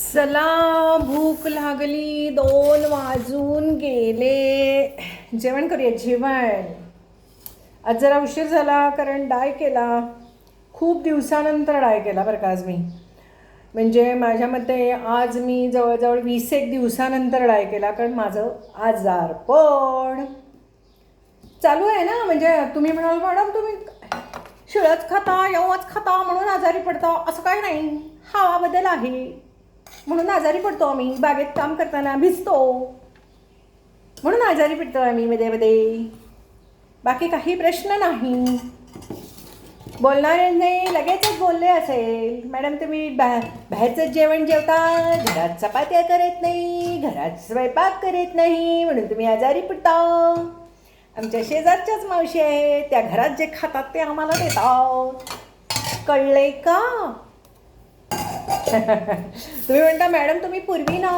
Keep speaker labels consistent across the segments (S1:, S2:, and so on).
S1: चला भूक लागली दोन वाजून गेले. जेवण करूया जेवण. आज जरा उशीर झाला कारण डाय केला. खूप दिवसानंतर डाय केला बरं का आज मी. म्हणजे माझ्या मते आज मी जवळजवळ वीस एक दिवसानंतर डाय केला कारण माझं आजारपण चालू आहे ना म्हणजे तुम्ही म्हणाल मॅडम तुम्ही शिळच खाता यवच खाता म्हणून आजारी पडता असं काही नाही. हवा बदल आहे. म्हणून आजारी पडतो आम्ही. बागेत काम करताना भिजतो. म्हणून आजारी पडतो आम्ही मध्ये मध्ये. बाकी काही प्रश्न नाही. बोलणाऱ्यांनी लगेचच बोलले असेल. मॅडम तुम्ही बा बाहेरचं जेवण जेवता घरात चपात्या करत नाही घरात स्वयंपाक करत नाही म्हणून तुम्ही आजारी पडता. आमच्या शेजारच्याच मावशी आहेत. त्या घरात जे खातात ते आम्हाला देतात. कळले का? तुम्ही म्हणता मॅडम तुम्ही पूर्वी ना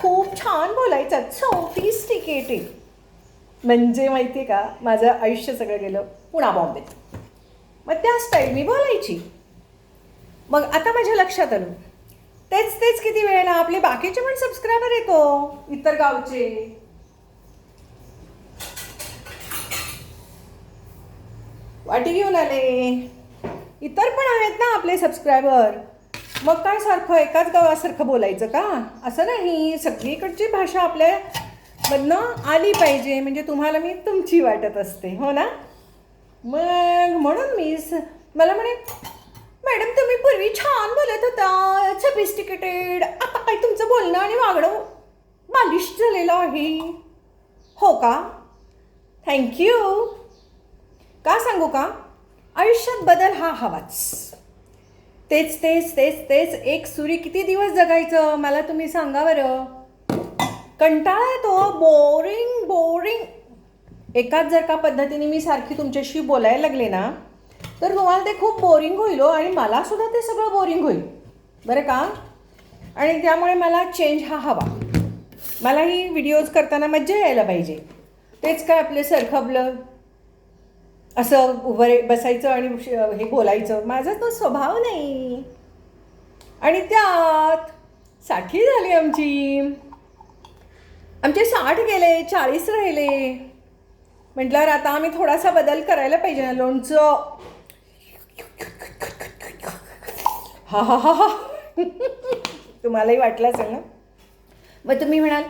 S1: खूप छान बोलायचं सोफिस्टिकेटेड म्हणजे माहिती आहे का माझं आयुष्य सगळं गेलं पुणा बॉम्बेत. मग त्या स्टाईल मी बोलायची. मग आता माझ्या लक्षात आलं. तेच तेच किती वेळ ना आपले बाकीचे पण सबस्क्रायबर येतो हो, इतर गावचे. वाटी घेऊन आले. इतर पण आहेत ना आपले सबस्क्रायबर मग काय सारखं एकाच गावासारखं बोलायचं का? असं नाही. सगळीकडची भाषा आपल्या मधनं आली पाहिजे. म्हणजे तुम्हाला मी तुमची वाटत असते. हो ना? मग म्हणून मी मला म्हणे मॅडम तुम्ही पूर्वी छान बोलत होता. सफिस्टिकेटेड आता काय तुमचं बोलणं आणि वागणं मालिश झालेलं आहे. हो का? थँक्यू का सांगू का? आयुष्यात बदल हा हवाच. तेच तेच तेच तेच. एक सुरी किती दिवस जगायचं? मला तुम्ही सांगा बरं. कंटाळा येतो बोरिंग बोरिंग एकाच जर का पद्धतीने मी सारखी तुमच्याशी बोलायला लागले ना तर तुम्हाला ते खूप बोरिंग होईल हो. आणि मलासुद्धा ते सगळं बोरिंग होईल. बरं का? आणि त्यामुळे मला चेंज हा हवा. मला ही व्हिडिओज करताना मज्जा यायला पाहिजे. तेच काय आपले सरखबलं असं उभं रे- बसायचं आणि श- हे बोलायचं. माझा तो स्वभाव नाही. आणि त्यात साठी झाली आमची. आमचे साठ गेले चाळीस राहिले. म्हटल्यावर आता आम्ही थोडासा बदल करायला पाहिजे ना लोणचं. हा हा हा हा. तुम्हालाही वाटलं असेल ना? मग तुम्ही म्हणाल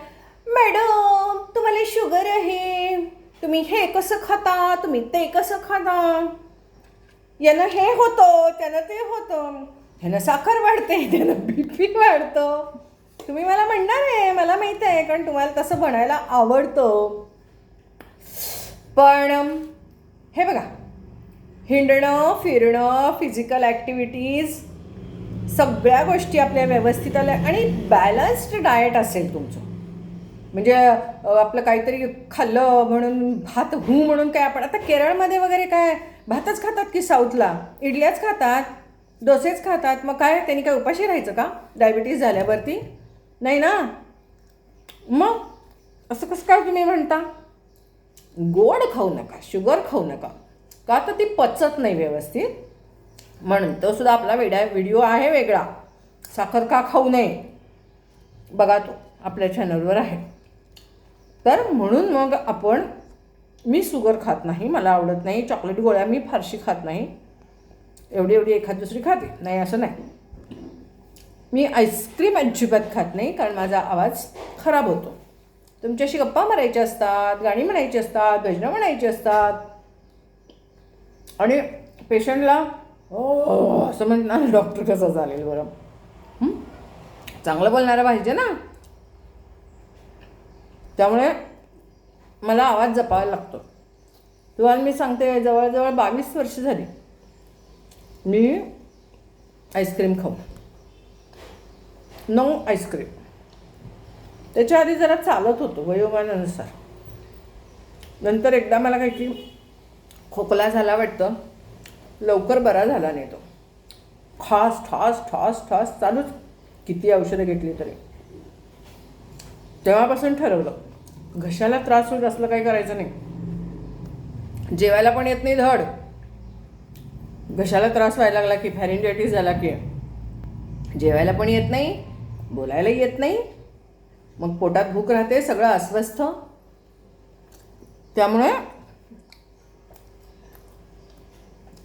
S1: मॅडम तुम्हाला शुगर आहे. तुम्ही हे कसं खाता? तुम्ही ते कसं खाता यानं हे होतं त्यानं ते होतं. ह्यानं साखर वाढते त्यानं बी पी वाढतं. तुम्ही मला म्हणणार आहे मला माहीत आहे कारण तुम्हाला तसं बनायला आवडतं. पण हे बघा. हिंडणं फिरणं फिजिकल ॲक्टिव्हिटीज सगळ्या गोष्टी आपल्या व्यवस्थित आल्या. आणि बॅलन्स्ड डाएट असेल तुमचं. म्हणजे आपलं काहीतरी खाल्लं म्हणून भात हू म्हणून काय आपण आता केरळमध्ये वगैरे काय भातच खातात की साऊथला? इडल्याच खातात डोसेच खातात मग काय त्यांनी काय उपाशी राहायचं का? डायबिटीज झाल्यावरती? नाही ना? मग असं कसं काय तुम्ही म्हणता? गोड खाऊ नका शुगर खाऊ नका. का तर ती पचत नाही व्यवस्थित. म्हणून तो सुद्धा आपला वेड्या व्हिडिओ आहे वेगळा. साखर का खाऊ नये? बघा तो आपल्या चॅनलवर आहे. तर म्हणून मग आपण मी सुगर खात नाही मला आवडत नाही चॉकलेट गोळ्या मी फारशी खात नाही. एवढी एवढी एखाद दुसरी खाते नाही असं नाही. मी आईस्क्रीम अजिबात खात नाही कारण माझा आवाज खराब होतो. तुमच्याशी गप्पा मारायच्या असतात गाणी म्हणायची असतात भजनं म्हणायची असतात. आणि पेशंटला असं म्हणणार डॉक्टर कसं चालेल बरं? चांगलं बोलणारा पाहिजे ना? त्यामुळे मला आवाज जपावा लागतो. तुम्हाला मी सांगते जवळजवळ बावीस वर्ष झाली. मी आईस्क्रीम खाऊ नऊ आईस्क्रीम. त्याच्या आधी जरा चालत होतो वयोमानानुसार. नंतर एकदा मला काही की खोकला झाला वाटतं. लवकर बरा झाला नाही तो. खास ठास ठास ठास चालूच. किती औषधं घेतली तरी. तेव्हापासून ठरवलं. घशाला त्रास होत असलं काही करायचं नाही. जेवायला पण येत नाही धड. घशाला त्रास व्हायला लागला की फॅरिंजायटिस झाला की. जेवायला पण येत नाही बोलायला येत नाही. मग पोटात भूक राहते सगळं अस्वस्थ. त्यामुळे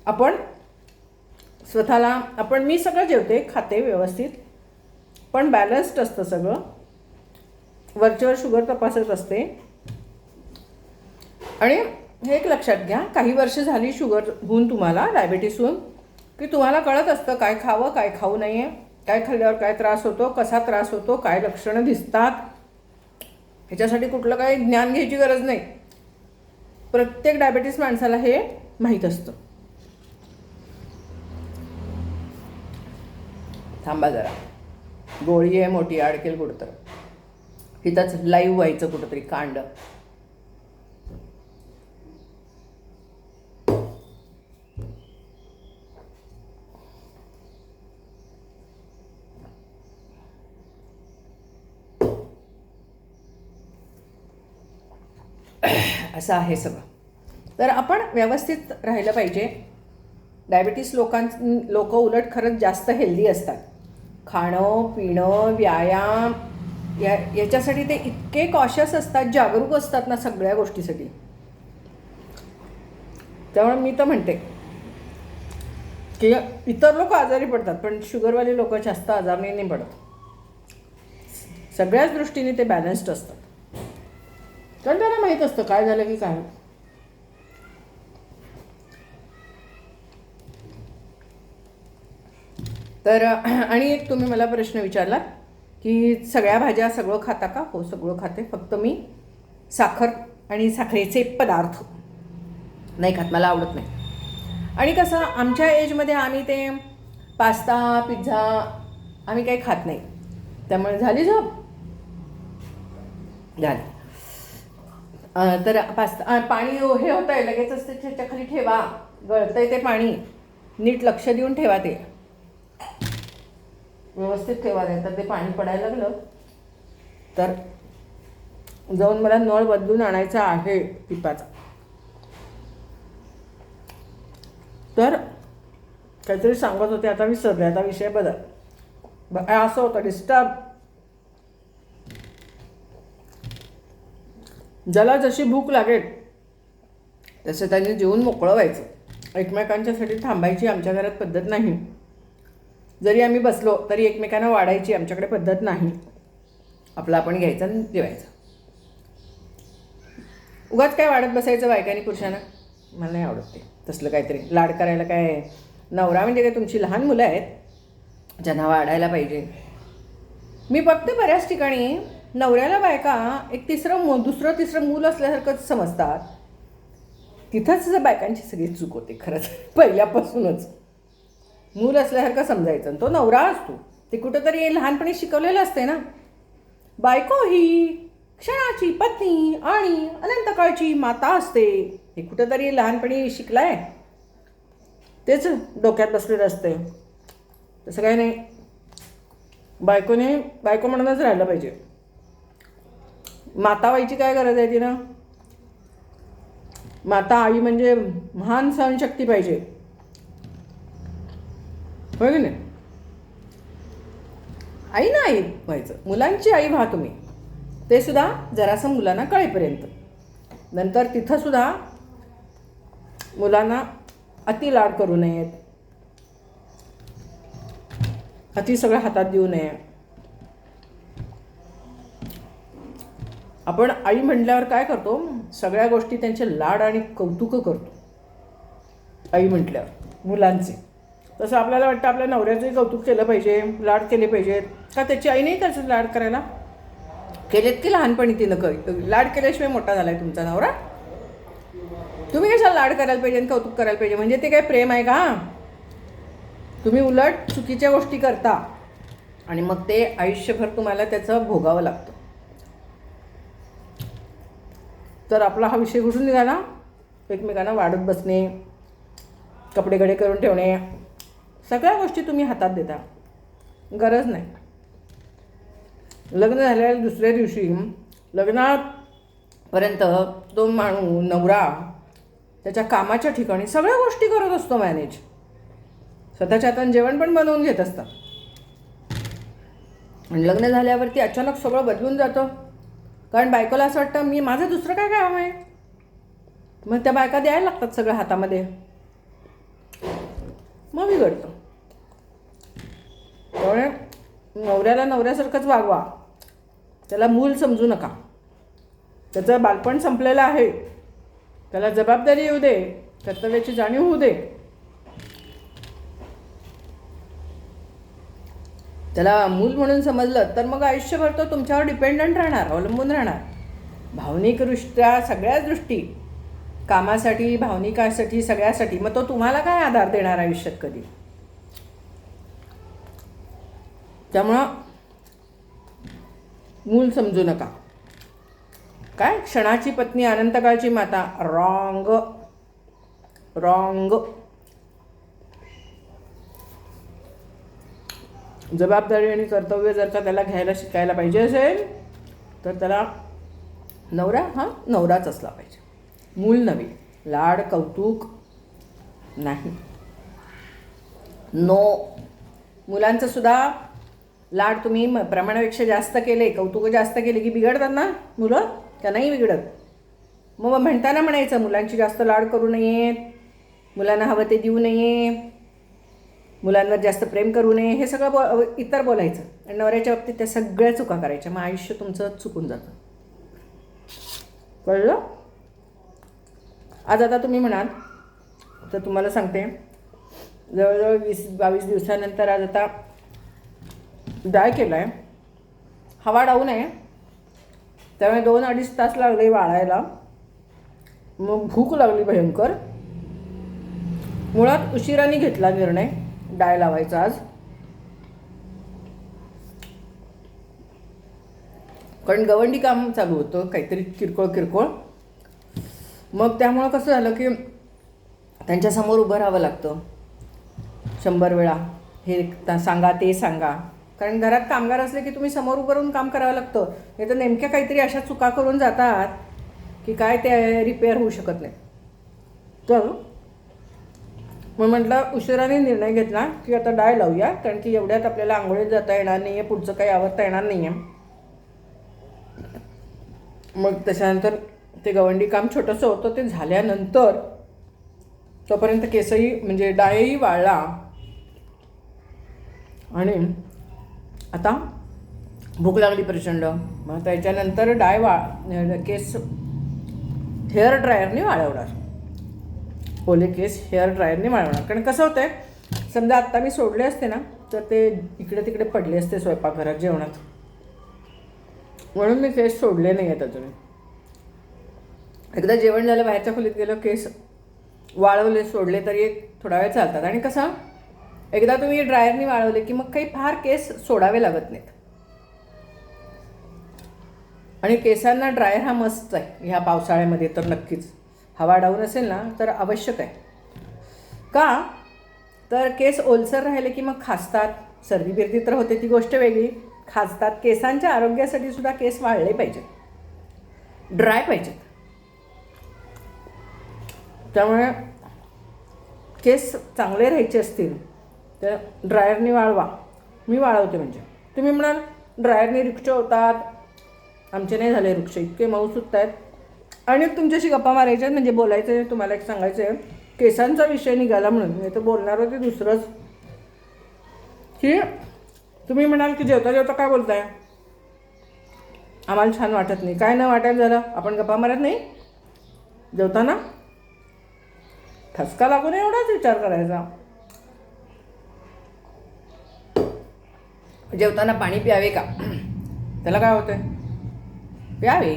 S1: आपण स्वतःला आपण मी सगळं जेवते खाते व्यवस्थित. पण बॅलन्स्ड असतं सगळं. वरच्यावर शुगर तपासत असते. आणि हे एक लक्षात घ्या काही वर्ष झाली शुगर होऊन तुम्हाला डायबिटीस होऊन की तुम्हाला कळत असतं काय खावं काय खाऊ नये काय खाल्ल्यावर काय त्रास होतो कसा त्रास होतो काय लक्षणं दिसतात. ह्याच्यासाठी कुठलं काही ज्ञान घ्यायची गरज नाही. प्रत्येक डायबिटीस माणसाला हे माहीत असतं. थांबा जरा. गोळी आहे मोठी अडकेल कुठं इथंच लाईव्ह व्हायचं कुठंतरी कांड. असं आहे सगळं. तर आपण व्यवस्थित राहिलं पाहिजे. डायबिटीस लोकां लोक उलट खरंच जास्त हेल्दी असतात. खाणं पिणं व्यायाम या याच्यासाठी ते इतके कॉशियस असतात जागरूक असतात ना सगळ्या गोष्टीसाठी. त्यामुळे मी तर म्हणते की इतर लोक आजारी पडतात पण शुगरवाले लोक जास्त आजारी नाही पडत. सगळ्याच दृष्टीने ते बॅलन्स्ड असतात. कारण त्यांना माहीत असतं काय झालं की काय. तर आणि एक तुम्ही मला प्रश्न विचारला की सगळ्या भाज्या सगळं खाता का? हो सगळं खाते. फक्त मी साखर आणि साखरेचे पदार्थ नाही खात. मला आवडत नाही. आणि कसं आमच्या एजमध्ये आम्ही ते पास्ता पिझ्झा आम्ही काही खात नाही. त्यामुळे झाली झोप? झाली. तर पास्ता पाणी हो, हे होतं आहे लगेचच ते त्याच्याखाली ठेवा. आहे ते पाणी. नीट लक्ष देऊन ठेवा ते. व्यवस्थित ठेवा नाही तर ते पाणी पडायला लागलं. तर जाऊन मला नळ बदलून आणायचा आहे पिपाचा. तर काहीतरी सांगत होते आता विसरले आता विषय बदल. ब- असं होतं डिस्टर्ब ज्याला जशी भूक लागेल तसं त्यांनी जेवून मोकळं व्हायचं. एकमेकांच्यासाठी थांबायची आमच्या घरात पद्धत नाही. जरी आम्ही बसलो तरी एकमेकांना वाढायची आमच्याकडे पद्धत नाही. आपलं आपण घ्यायचं आणि जेवायचं उगाच काय वाढत बसायचं बायकांनी पुरुषांना? मला नाही आवडत ते. तसलं काहीतरी. लाड करायला काय नवरा म्हणजे काय तुमची लहान मुलं आहेत ज्यांना वाढायला पाहिजे. मी बघते बऱ्याच ठिकाणी नवऱ्याला बायका एक तिसरं मु दुसरं तिसरं मूल असल्यासारखंच समजतात. तिथंच बायकांची सगळी चूक होते खरंच. पहिल्यापासूनच. मूल असल्यासारखं समजायचं. तो नवरा असतो. ते कुठंतरी लहानपणी शिकवलेलं असते ना. बायको ही क्षणाची पत्नी आणि अनंतकाळची माता असते. हे कुठंतरी लहानपणी शिकलाय. तेच डोक्यात बसलेलं असते तसं काही नाही. बायकोने बायको म्हणूनच राहिलं पाहिजे. माता व्हायची काय गरज आहे तिनं माता आई म्हणजे महान सहनशक्ती पाहिजे. होय की नाही? आई ना आई व्हायचं. मुलांची आई व्हा तुम्ही. ते सुद्धा जरासं मुलांना कळेपर्यंत. नंतर तिथं सुद्धा मुलांना अति लाड करू नयेत. अति सगळं हातात देऊ नये. आपण आई म्हटल्यावर काय करतो? सगळ्या गोष्टी त्यांचे लाड आणि कौतुक करतो. आई म्हटल्यावर. मुलांचे. तसं आपल्याला वाटतं आपल्या नवऱ्याचंही कौतुक केलं पाहिजे लाड केले पाहिजेत. का त्याची आई नाही त्याचं लाड करायला? केलेत की लहानपणी तिनं क लाड केल्याशिवाय मोठा झाला आहे तुमचा नवरा? तुम्ही कशाला लाड करायला पाहिजे आणि कौतुक करायला पाहिजे? म्हणजे ते काय प्रेम आहे का तुम्ही उलट चुकीच्या गोष्टी करता आणि मग ते आयुष्यभर तुम्हाला त्याचं भोगावं लागतं. तर आपला हा विषय कुठून निघाला. एकमेकांना वाढत बसणे कपडे गडे करून ठेवणे सगळ्या गोष्टी तुम्ही हातात देता. गरज नाही. लग्न झालेल्या दुसऱ्या दिवशी लग्नापर्यंत तो माणूस नवरा त्याच्या कामाच्या ठिकाणी सगळ्या गोष्टी करत असतो मॅनेज स्वतःच्या हाताने जेवण पण बनवून घेत असतात. आणि लग्न झाल्यावरती अचानक सगळं बदलून जातं. कारण बायकोला असं वाटतं मी माझं दुसरं काय काम आहे? मग त्या बायका द्यायला लागतात सगळं हातामध्ये. मग बिघडतं. त्यामुळे नवऱ्याला नवऱ्यासारखंच वागवा. त्याला मूल समजू नका. त्याचं बालपण संपलेलं आहे. त्याला जबाबदारी येऊ दे. कर्तव्याची जाणीव होऊ दे. त्याला मूल म्हणून समजलं तर मग आयुष्यभर तो तुमच्यावर डिपेंडंट राहणार अवलंबून राहणार. भावनिकदृष्ट्या सगळ्याच दृष्टी कामासाठी भावनिकासाठी सगळ्यासाठी मग तो तुम्हाला काय आधार देणार आयुष्यात कधी? त्यामुळं मूल समजू नका. काय? क्षणाची पत्नी अनंतकाळची माता. रॉंग. रॉंग. जबाबदारी आणि कर्तव्य जर का त्याला घ्यायला शिकायला पाहिजे असेल तर त्याला नवरा हा नवराच असला पाहिजे. मूल नव्हे. लाड कौतुक नाही. नो मुलांचं सुद्धा लाड तुम्ही म- प्रमाणापेक्षा जास्त केले कौतुकं जास्त केले की बिघडतात ना मुलं? का नाही बिघडत. मग म्हणताना म्हणायचं मुलांची जास्त लाड करू नयेत मुलांना हवं ते देऊ नये मुलांवर जास्त प्रेम करू नये हे सगळं बो इतर बोलायचं. आणि नवऱ्याच्या बाबतीत त्या सगळ्या चुका करायच्या. मग आयुष्य तुमचं चुकून जातं. कळलं? आज आता तुम्ही म्हणाल तर तुम्हाला सांगते. जवळजवळ वीस बावीस दिवसानंतर आज आता डाय केला आहे हवा डाऊन आहे त्यामुळे दोन अडीच तास लागले वाळायला मग भूक लागली भयंकर. मुळात उशिराने घेतला निर्णय. डाय लावायचा आज. कारण गवंडी काम चालू होतं. काहीतरी किरकोळ किरकोळ. मग त्यामुळं कसं झालं की त्यांच्यासमोर उभं राहावं लागतं. शंभर वेळा. हे ता- सांगा ते सांगा. कारण घरात कामगार असले की तुम्ही समोर उभं राहून काम करावं लागतं. नाही तर नेमक्या काहीतरी अशा चुका करून जातात की काय ते रिपेअर होऊ शकत नाही. तर मग म्हटलं उशिराने निर्णय घेतला की आता डाय लावूया कारण की एवढ्यात आपल्याला आंघोळीत जाता येणार नाही आहे पुढचं काही आवडता येणार नाही आहे मग त्याच्यानंतर ते गवंडी काम छोटंसं होतं ते झाल्यानंतर तोपर्यंत केसही म्हणजे डायही वाळला. आणि आता भूक लागली प्रचंड. मग त्याच्यानंतर डाय वा केस हेअर ड्रायरने वाळवणार. ओले केस हेअर ड्रायरने वाळवणार. कारण कसं होतं आहे समजा आत्ता मी सोडले असते ना तर ते इकडे तिकडे पडले असते स्वयंपाकघरात जेवणात. म्हणून मी केस सोडले नाही आहेत अजून एकदा जेवण झालं बाहेरच्या खोलीत गेलं केस वाळवले सोडले तरी एक थोडा वेळ चालतात. आणि कसं एकदा तुम्ही ड्रायरनी वाळवले की मग काही फार केस सोडावे लागत नाहीत. आणि केसांना ड्रायर हा मस्त आहे. ह्या पावसाळ्यामध्ये तर नक्कीच. हवा डाऊन असेल ना तर आवश्यक आहे. का? तर केस ओलसर राहिले की मग खासतात. सर्दी बिर्दी तर होते ती गोष्ट वेगळी. खाजतात केसांच्या आरोग्यासाठी सुद्धा केस वाळले पाहिजेत. ड्राय पाहिजेत. त्यामुळे केस चांगले राहायचे असतील. तर ड्रायरनी वाळवा. मी वाळवते म्हणजे. तुम्ही म्हणाल ड्रायरनी रिक्ष होतात आमचे नाही झाले वृक्ष इतके मऊ सुद्ध आहेत आणि तुमच्याशी गप्पा मारायच्या आहेत, म्हणजे बोलायचं आहे तुम्हाला एक सांगायचं आहे. केसांचा विषय निघाला म्हणून मी तर बोलणार होते दुसरंच. की तुम्ही म्हणाल की जेवता जेवता काय बोलताय? आम्हाला छान वाटत नाही. काय न वाटायला झालं? आपण गप्पा मारत नाही? जेवताना? ठसका लागू नये एवढाच विचार करायचा. जेवताना पाणी प्यावे का? त्याला काय होतं प्यावे.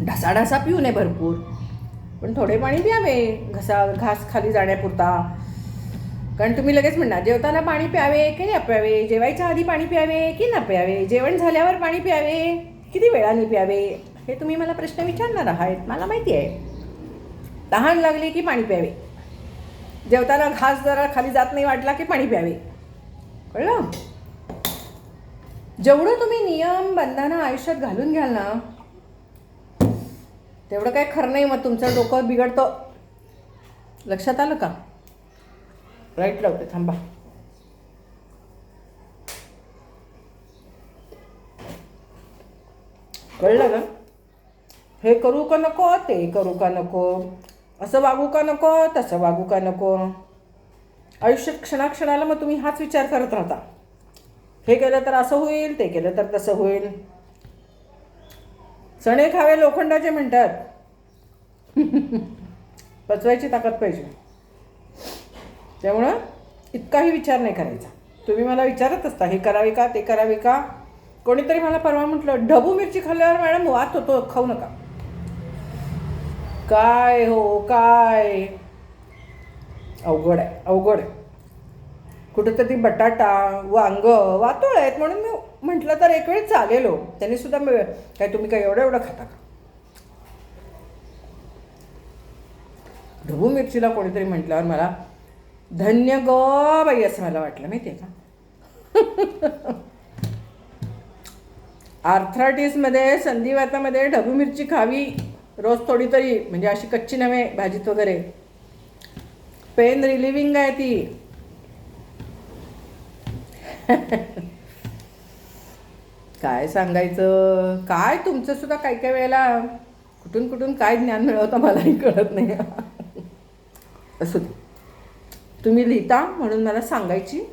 S1: ढसा ढसा पिऊ नये भरपूर. पण थोडे पाणी प्यावे. घसा घास खाली जाण्यापुरता. कारण तुम्ही लगेच म्हणणार जेवताना पाणी प्यावे की न प्यावे? जेवायच्या आधी पाणी प्यावे की न प्यावे? जेवण झाल्यावर पाणी प्यावे? किती वेळाने प्यावे? हे तुम्ही मला प्रश्न विचारणार आहात. मला माहिती आहे. तहान लागली की पाणी प्यावे. जेवताना घास जरा खाली जात नाही वाटला की पाणी प्यावे. कळलं? जेवढं तुम्ही नियम बंधनं आयुष्यात घालून घ्याल ना तेवढं काय खरं नाही मग तुमचं डोकं बिघडतं. लक्षात आलं का? राईट लावते थांबा. कळलं ना हे करू का नको ते करू का नको असं वागू का नको तसं वागू का नको? आयुष्यात क्षणाक्षणाला मग तुम्ही हाच विचार करत राहता. हे केलं तर असं होईल ते केलं तर तसं होईल. चणे खावे लोखंडाचे म्हणतात. पचवायची ताकद पाहिजे. त्यामुळं इतकाही विचार नाही करायचा. तुम्ही मला विचारत असता हे करावे का ते करावे का? कोणीतरी मला परवा म्हटलं ढबू मिरची खाल्ल्यावर मॅडम वात होतो खाऊ नका. काय हो काय? अवघड आहे अवघड आहे. कुठेतरी बटाटा वांग वातोळ आहेत म्हणून मी म्हटलं तर एक वेळ चालेलो हो. त्यांनी सुद्धा मिळ काय तुम्ही काय एवढं एवढं खाता का? ढबू मिरचीला कोणीतरी म्हटल्यावर मला धन्य ग बाई असं मला वाटलं माहिती आहे का? आर्थ्रायटिसमध्ये संधिवातामध्ये ढबू मिरची खावी रोज थोडी तरी म्हणजे अशी कच्ची नव्हे भाजीत वगैरे. पेन रिलिव्हिंग आहे ती. काय सांगायचं? काय तुमचं सुद्धा काही काही वेळेला कुठून कुठून काय ज्ञान मिळवतं मलाही कळत नाही. असू दे. तुम्ही लिहिता म्हणून मला सांगायची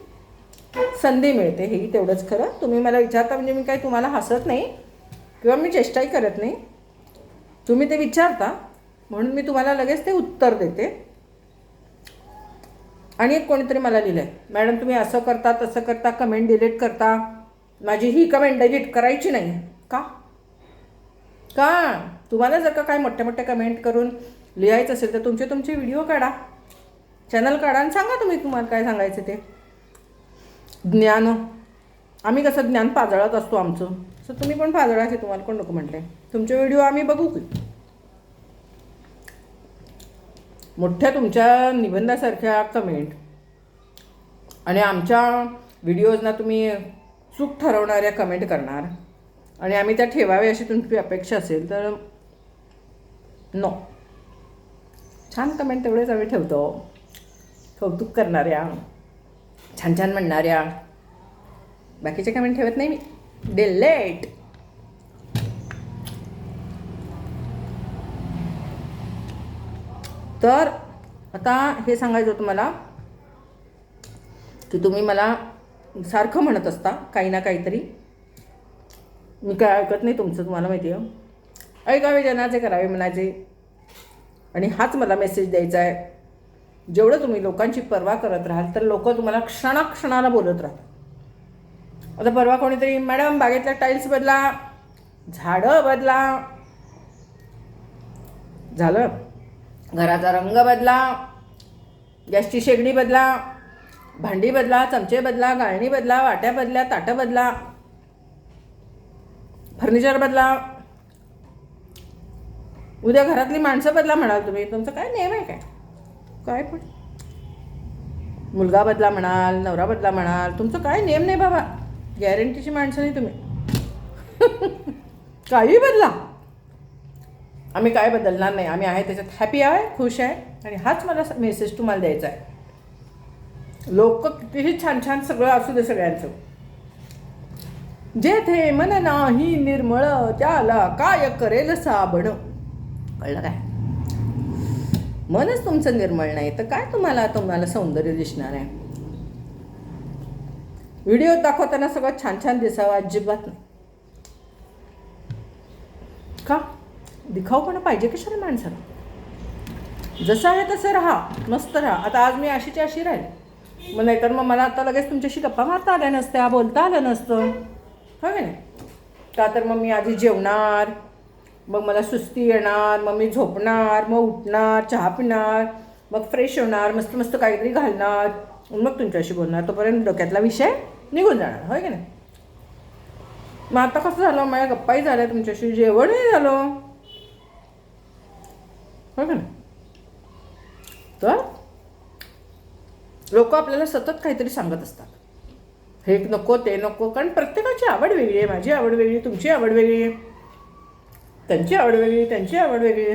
S1: संधी मिळते हेही तेवढंच खरं. तुम्ही मला विचारता म्हणजे मी काही तुम्हाला हसत नाही किंवा मी चेष्टाही करत नाही. तुम्ही ते विचारता म्हणून मी तुम्हाला लगेच ते उत्तर देते. आणि एक कोणीतरी मला लिहिलं आहे मॅडम तुम्ही असं करता तसं करता कमेंट डिलीट करता. माझी ही कमेंट डिलीट करायची नाही. का? का? तुम्हाला जर का काय मोठ्या मोठ्या कमेंट करून लिहायचं असेल तर तुमचे तुमचे व्हिडिओ काढा. चॅनल काढा आणि सांगा तुम्ही तुम्हाला काय सांगायचं ते. ज्ञान. आम्ही कसं ज्ञान पाजळत असतो आमचं. सो तुम्ही पण पाजळा की तुम्हाला कोण नको म्हटले तुमचे व्हिडिओ आम्ही बघू की. मोठ्या तुमच्या निबंधासारख्या कमेंट आणि आमच्या व्हिडिओजना तुम्ही चूक ठरवणाऱ्या कमेंट करणार. आणि आम्ही त्या ठेवावे अशी तुमची अपेक्षा असेल तर नो छान कमेंट तेवढेच आम्ही ठेवतो. कौतुक करणाऱ्या छान छान म्हणणाऱ्या. बाकीचे कमेंट ठेवत नाही मी. डेलेट तर आता हे सांगायचं होतं मला की तुम्ही मला सारखं म्हणत असता काही ना काहीतरी. मी काय ऐकत नाही तुमचं तुम्हाला माहिती आहे. ऐकावे जनाचे करावे म्हणायचे. आणि हाच मला मेसेज द्यायचा आहे. जेवढं तुम्ही लोकांची पर्वा करत राहाल तर लोक तुम्हाला क्षणाक्षणाला बोलत राहतात. आता परवा कोणीतरी मॅडम बागेतल्या टाईल्स बदला झाडं बदला. झालं? घराचा रंग बदला गॅसची शेगडी बदला भांडी बदला चमचे बदला गाळणी बदला वाट्या बदल्या ताटं बदला फर्निचर बदला. उद्या घरातली माणसं बदला म्हणाल तुम्ही. तुमचं काय नेम आहे काय? काय पण. मुलगा बदला म्हणाल नवरा बदला म्हणाल तुमचं काय नेम नाही बाबा. गॅरंटीची माणसं नाही तुम्ही. काही बदला. आम्ही काय बदलणार नाही. आम्ही आहे त्याच्यात हॅपी आहे खुश आहे आणि हाच मला मेसेज तुम्हाला द्यायचा आहे. लोक कितीही छान छान सगळं असू दे सगळ्यांचं. जेथे मन नाही निर्मळ त्याला काय करेल साबण? कळलं काय? मनच तुमचं निर्मळ नाही तर काय तुम्हाला तुम्हाला सौंदर्य दिसणार आहे? व्हिडिओ दाखवताना सगळं छान छान दिसावं अजिबात नाही. का? दिखाऊपणा पाहिजे कशाला माणसाला. जसं आहे तसं राहा मस्त राहा. आता आज मी अशीची अशी राहील. मग नाहीतर मग मला आता लगेच तुमच्याशी गप्पा मारता आल्या नसत्या बोलता आलं नसतं. हो की नाही? का तर मग मी आधी जेवणार मग मला सुस्ती येणार मग मी झोपणार मग उठणार चहा पिणार मग फ्रेश होणार मस्त मस्त काहीतरी घालणार. मग तुमच्याशी बोलणार. तोपर्यंत डोक्यातला विषय निघून जाणार. होय की नाही? मग आता कसं झालं? माझ्या गप्पाही झाल्या तुमच्याशी जेवणही झालं. हो का नाही तर? लोक आपल्याला सतत काहीतरी सांगत असतात. हे नको ते नको कारण प्रत्येकाची आवड वेगळी आहे. माझी आवड वेगळी तुमची आवड वेगळी आहे. त्यांची आवड वेगळी त्यांची आवड वेगळी आहे.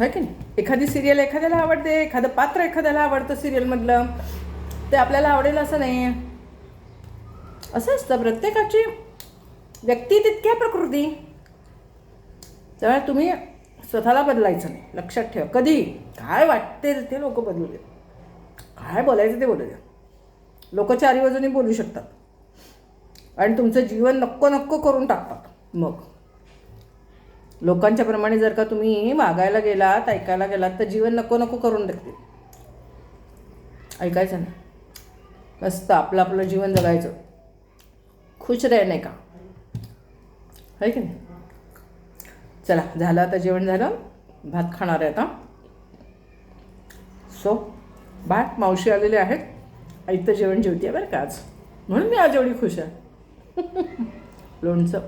S1: है की नाही? एखादी सिरियल एखाद्याला आवडते एखादं पात्र एखाद्याला आवडतं सिरियलमधलं ते आपल्याला आवडेल असं नाही असं असतं प्रत्येकाची व्यक्ती तितक्या प्रकृती. त्यामुळे तुम्ही स्वतःला बदलायचं नाही. लक्षात ठेवा. कधी काय वाटते ते लोक बदलू दे काय बोलायचं ते बोलू द्या. लोक चारी बाजूनी बोलू शकतात. आणि तुमचं जीवन नको नको करून टाकतात. मग. लोकांच्याप्रमाणे जर का तुम्ही वागायला गेलात ऐकायला गेलात तर जीवन नको नको करून टाकतील. ऐकायचं ना मस्त आपलं आपलं जीवन जगायचं. खुश रहने का? आहे की नाही? चला झालं आता जेवण झालं. भात खाणार आहे आता. सो भात मावशी आलेले आहेत. ऐकतं जेवण जेवते बरं का आज. म्हणून मी आज एवढी खुश आहे. लोणचं.